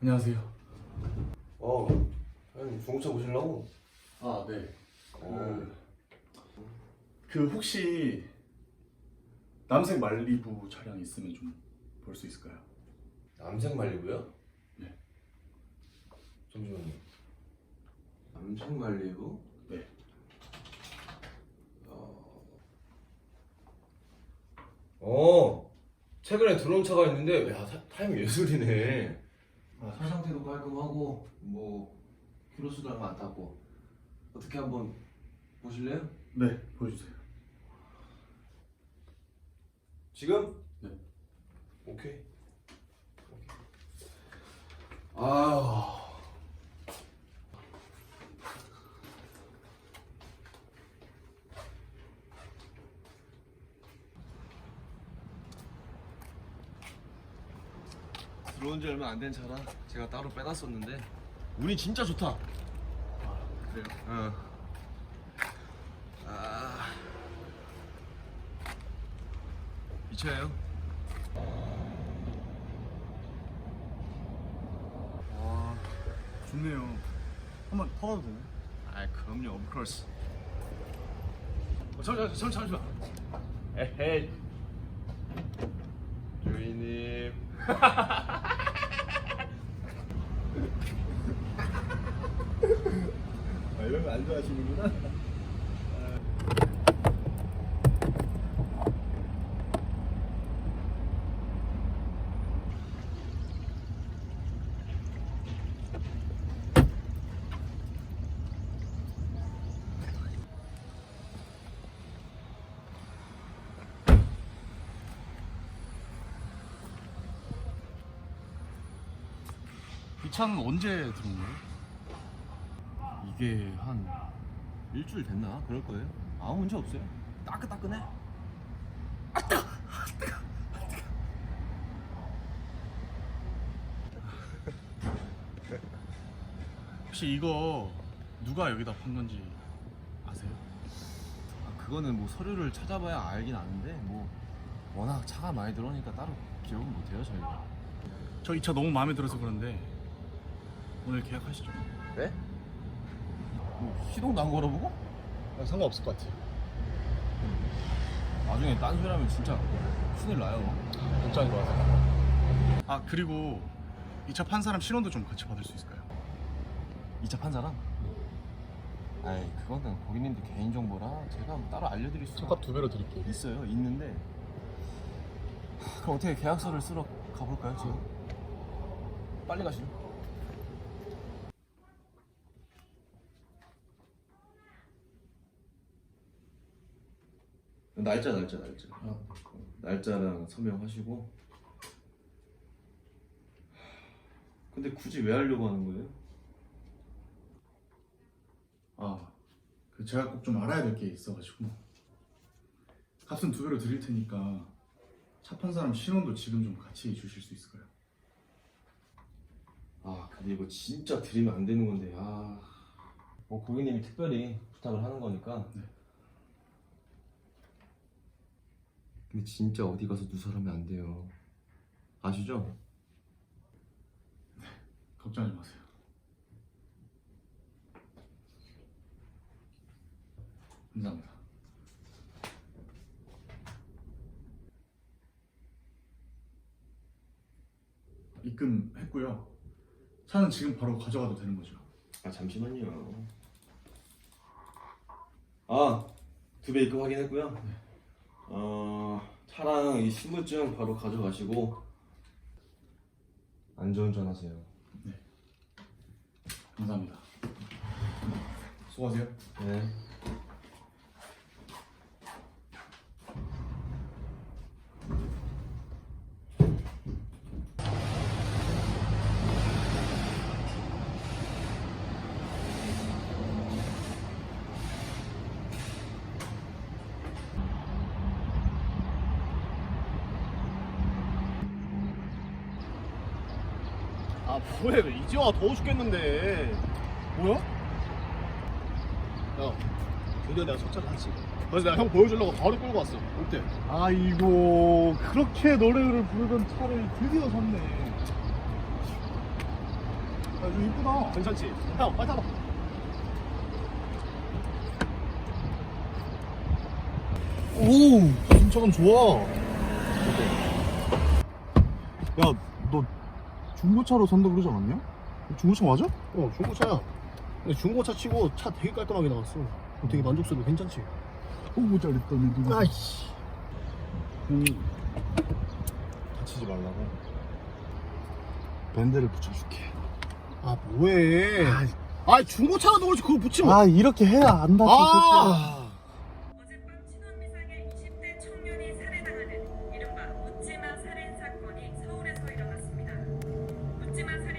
안녕하세요. 어, 형님 중고차 보시려고? 아, 네. 어. 그 혹시 남색 말리부 차량 있으면 좀 볼 수 있을까요? 남색 말리고요? 네. 잠시만요. 남색 말리고? 네. 어, 최근에 들어온 차가 있는데, 야, 타, 타임 예술이네. 아, 차 상태도 깔끔하고 뭐 키로수도 얼마 안 탔고 어떻게 한번 보실래요? 네, 보여주세요. 지금? 네. 오케이. 아 들어온 지 얼마 안 된 차라 제가 따로 빼놨었는데 운이 진짜 좋다. 아, 그래요? 어. 아. 이 차예요? 와, 좋네요. 한번 타봐도 되나요? 아, 그럼요. of course. 어, 잠시만, 잠시만, 잠시만. 에헤이. 주인님. 아, 이런 거 안 좋아하시는구나. 이 차는 언제 들어온 거예요? 이게 한 일주일 됐나? 그럴 거예요. 아무 문제 없어요. 따끈따끈해. 혹시 이거 누가 여기다 판 건지 아세요? 아, 그거는 뭐 서류를 찾아봐야 알긴 아는데 뭐 워낙 차가 많이 들어오니까 따로 기억은 못해요 저희가. 저 이 차 너무 마음에 들어서 그런데 오늘 계약하시죠. 네? 뭐 시동도 안 걸어보고? 상관없을 것 같아요. 나중에 딴소리 하면 진짜 큰일 나요. 걱정하지 마세요. 아 그리고 이 차 판 사람 신원도 좀 같이 받을 수 있을까요? 이차판 사람? 아이 그거는 고객님들 개인 정보라 제가 뭐 따로 알려드릴 수두 배로 드릴게요. 있어요 있는데 하, 그럼 어떻게 계약서를 쓰러 가볼까요 지금? 빨리 가시죠 날짜 날짜 날짜 아, 날짜랑 서명하시고 근데 굳이 왜 하려고 하는 거예요? 아, 그 제가 꼭 좀 알아야 될 게 있어가지고 값은 두 배로 드릴 테니까 차 판 사람 신원도 지금 좀 같이 주실 수 있을까요? 아 근데 이거 진짜 드리면 안 되는 건데 아. 뭐 고객님이 특별히 부탁을 하는 거니까. 네. 근데 진짜 어디 가서 누설하면 안 돼요. 아시죠? 걱정하지 마세요. 감사합니다. 입금했고요. 차는 지금 바로 가져가도 되는 거죠? 아 잠시만요. 아, 두 배 입금 확인했고요. 어, 차랑 이 신분증 바로 가져가시고 안전운전 하세요. 감사합니다. 수고하세요. 네. 아 뭐해 왜 이제 와 더워 죽겠는데 뭐야? 야 드디어 내가 첫차를 하지 그래서 내가 형 보여주려고 바로 끌고 왔어 어때? 아이고 그렇게 노래를 부르던 차를 드디어 샀네 좀 이쁘다. 괜찮지? 형, 빨리 타봐. 오, 승차감 좋아. 야, 너 중고차로 산다 그러지 않았냐? 중고차 맞아? 어 중고차야. 근데 중고차 치고 차 되게 깔끔하게 나왔어. 되게 음. 만족스러워 괜찮지? 오고 잘했다 니 누가 아이씨. 형이 다치지 말라고. 밴드를 붙여줄게. 아 뭐해? 아, 아 중고차라도 그렇지. 그걸 붙이면 아 이렇게 해야 안 다쳐 아. 아. 어젯밤 신원미상의 20대 청년이 살해당하는 이른바 묻지마 살인 사건이 más